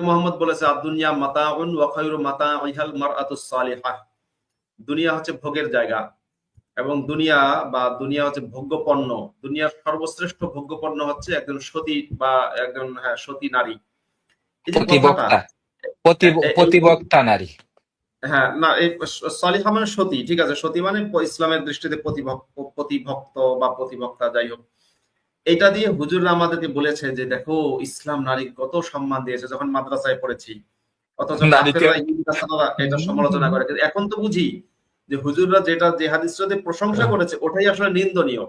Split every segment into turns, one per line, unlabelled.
মোহাম্মদ বলেছে আদুনিয়া মাতাউন ওয়া খায়রু মাতাইহাল মারআতুস সালিহাহ দুনিয়া হচ্ছে ভোগের জায়গা এবং দুনিয়া বা দুনিয়া হচ্ছে ভোগ্যপণ্য। দুনিয়ার সর্বশ্রেষ্ঠ ভোগ্যপণ্য হচ্ছে একজন সতী বা একজন হ্যাঁ সতী নারী। এই
প্রতিবক্তা। নারী।
হ্যাঁ না এই সালিহা মানে সতী ঠিক আছে? সতী মানে ইসলামের দৃষ্টিতে প্রতিভক্ত বা প্রতিভক্তা যাই হোক। এটা দিয়ে হুজুররা আমাদেরকে বলেছে যে দেখো ইসলাম নারী কত সম্মান দিয়েছে। যখন মাদ্রাসায় পড়েছি অথচ এটা সমালোচনা করে। এখন তো বুঝি যে হুজুররা যেটা যে হাদিসটাতে প্রশংসা করেছে ওটাই আসলে নিন্দনীয়।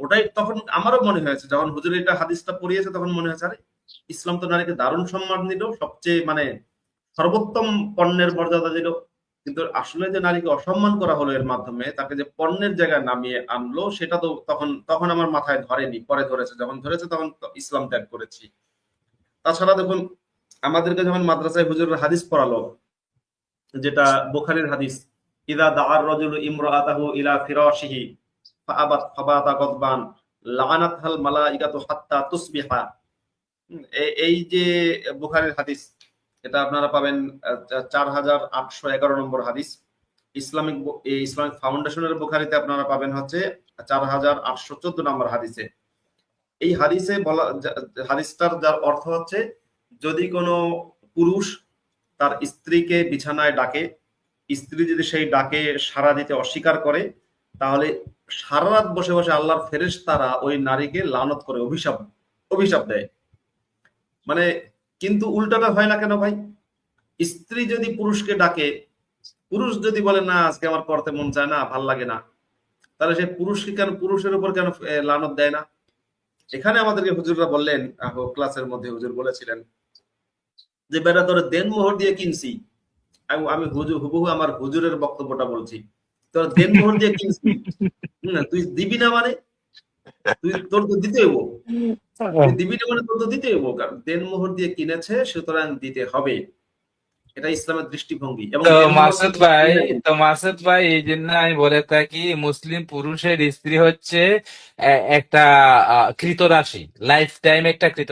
ওটাই তখন আমারও মনে হয়েছে যখন হুজুর এটা হাদিসটা পড়িয়েছে তখন মনে হয়েছে আরে ইসলাম তো নারীকে দারুণ সম্মান দিল সবচেয়ে মানে সর্বোত্তম পণ্যের মর্যাদা দিল। কিন্তু আসলে যে নারীকে অসম্মান করা হলো এর মাধ্যমে, তাকে যে পণ্যের জায়গায় নামিয়ে আনলো, সেটা তো তখন তখন আমার মাথায় ধরেনি, পরে ধরেছে। যখন ধরেছে, তখন ইসলাম ত্যাগ করেছি। তাছাড়া দেখুন, আমাদেরকে যখন মাদ্রাসায় হুজুরের হাদিস পড়ালো, যেটা বুখারীর হাদিস, ইদা দাআর রাজুলু ইমরাআতাহু ইলা ফিরাশিহি, ফাআবাত ফাবাতা গদবান লাআনাতহাল মালাইকাতু হাত্তা তুসবিহা। এই যে বুখারীর হাদিস এটা আপনারা পাবেন চার হাজার আটশো এগারো নম্বর হাদিস। ইসলামিক ইসলামিক ফাউন্ডেশনের বুখারিতে আপনারা পাবেন হচ্ছে চার হাজার আটশো চোদ্দ নম্বর হাদিসে। এই হাদিসে বলা হাদিসটার যার অর্থ হচ্ছে, যদি কোনো পুরুষ তার স্ত্রীকে বিছানায় ডাকে, স্ত্রী যদি সেই ডাকে সাড়া দিতে অস্বীকার করে, তাহলে সারা রাত বসে বসে আল্লাহর ফেরেশ তারা ওই নারীকে লানত করে, অভিশাপ অভিশাপ দেয়। মানে কিন্তু উল্টাটা হয় না কেন ভাই? স্ত্রী যদি পুরুষকে ডাকে পুরুষ যদি বলে না আজকে আমার করতে মন চায় না ভালো লাগে না তাহলে সে পুরুষকে কেন পুরুষের উপর কেন লানত দেয় না? এখানে আমাদেরকে হুজুররা বললেন ক্লাসের মধ্যে হুজুর বলেছিলেন যে বেটা তোর দেন মোহর দিয়ে কিনছি। আমি আমি হুজুর হুবহু আমার হুজুরের বক্তব্যটা বলছি। তোর দেন মোহর দিয়ে কিনছি। হুম, তুই দিবি না মানে? তুই তোর তো দিতে হইব। দিবি না মানে তোর তো দিতে হইব কারণ দেন মোহর দিয়ে কিনেছে সুতরাং দিতে হবে। এটা ইসলামের দৃষ্টিভঙ্গি। এবং
তো মাসুদ ভাই তো মাসুদ ভাই এই জন্য আমি বলে থাকি মুসলিম পুরুষের স্ত্রী হচ্ছে একটা আহ, কৃতদাসী লাইফ টাইম একটা কৃত